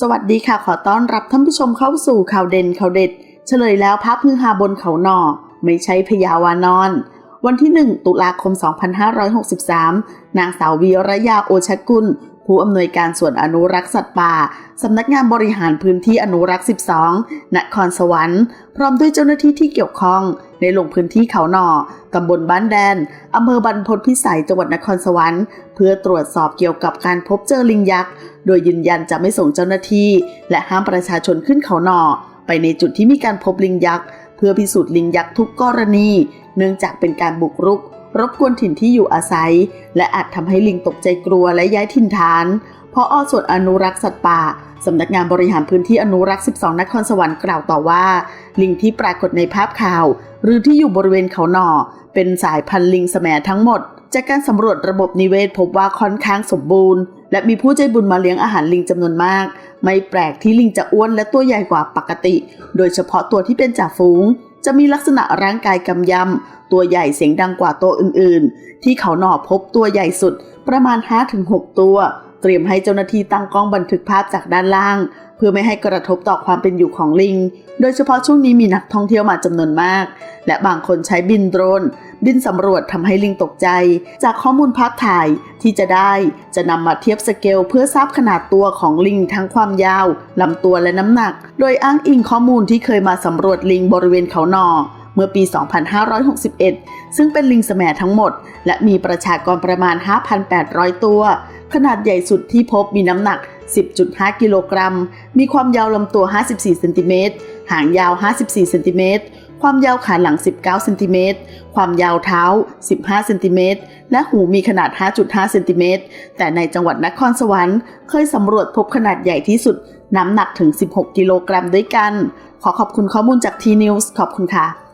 สวัสดีค่ะขอต้อนรับท่านผู้ชมเข้าสู่ข่าวเด่นข่าวเด็ด เฉลยแล้วพับพือฮาบนเขาหนอไม่ใช่พยาวานอน วันที่ 1 ตุลาคม 2563 นางสาววีระยาโอชกุล ผู้อำนวยการส่วนอนุรักษ์สัตว์ป่าสำนักงานบริหารพื้นที่อนุรักษ์ 12 นครสวรรค์ พร้อมด้วยเจ้าหน้าที่ที่เกี่ยวข้อง ในลงพื้นที่เขาหน่อตำบลบ้านแดนอำเภอบรรพตพิสัยจังหวัดนครสวรรค์ เพื่อตรวจสอบเกี่ยวกับการพบเจอลิงยักษ์ โดยยืนยันจะไม่ส่งเจ้าหน้าที่ และห้ามประชาชนขึ้นเขาหน่อ ไปในจุดที่มีการพบลิงยักษ์ เพื่อพิสูจน์ลิงยักษ์ทุกกรณี เนื่องจากเป็นการบุกรุก รบกวนถิ่นที่อยู่อาศัย และอาจทำให้ลิงตกใจกลัวและย้ายถิ่นฐานเพราะอส่วนอนุรักษ์สัตว์ป่าสำนักงานบริหารพื้นที่อนุรักษ์ 12 นครสวรรค์กล่าวต่อว่า ลิงที่ปรากฏในภาพข่าว หรือที่อยู่บริเวณเขาหน่อ เป็นสายพันธุ์ลิงแสมทั้งหมด จากการสำรวจระบบนิเวศพบว่าค่อนข้างสมบูรณ์ และมีผู้ใจบุญมาเลี้ยงอาหารลิงจำนวนมาก ไม่แปลกที่ลิงจะอ้วนและตัวใหญ่กว่าปกติ โดยเฉพาะตัวที่เป็นจ่าฝูง จะมีลักษณะร่างกายกำยำ ตัวใหญ่เสียงดังกว่าตัวอื่นๆ ที่เขาหน่อพบตัวใหญ่สุดประมาณ 5-6 ตัว เตรียมให้เจ้าหน้าที่ตั้งกล้องบันทึกภาพจากด้านล่าง เพื่อไม่ให้กระทบต่อความเป็นอยู่ของลิง โดยเฉพาะช่วงนี้มีนักท่องเที่ยวมาจำนวนมาก และบางคนใช้บินโดรน บินสำรวจทำให้ลิงตกใจ จากข้อมูลภาพถ่ายที่จะได้จะนำมาเทียบสเกลเพื่อทราบขนาดตัวของลิงทั้งความยาวลำตัวและน้ำหนัก โดยอ้างอิงข้อมูลที่เคยมาสำรวจลิงบริเวณเขาหนอเมื่อปี 2561 ซึ่งเป็นลิงแสมทั้งหมด และมีประชากรประมาณ 5,800 ตัว ขนาดใหญ่สุดที่พบมีน้ำหนัก 10.5 กิโลกรัม มีความยาวลำตัว 54 เซนติเมตร หางยาว 54 เซนติเมตร ความยาวขาหลัง 19เซนติเมตร ความยาวเท้า 15เซนติเมตร และหูมีขนาด 5.5เซนติเมตร แต่ในจังหวัดนครสวรรค์เคยสำรวจพบขนาดใหญ่ที่สุด น้ำหนักถึง 16 กิโลกรัมด้วยกัน ขอขอบคุณข้อมูลจากทีนิวส์ขอบคุณค่ะ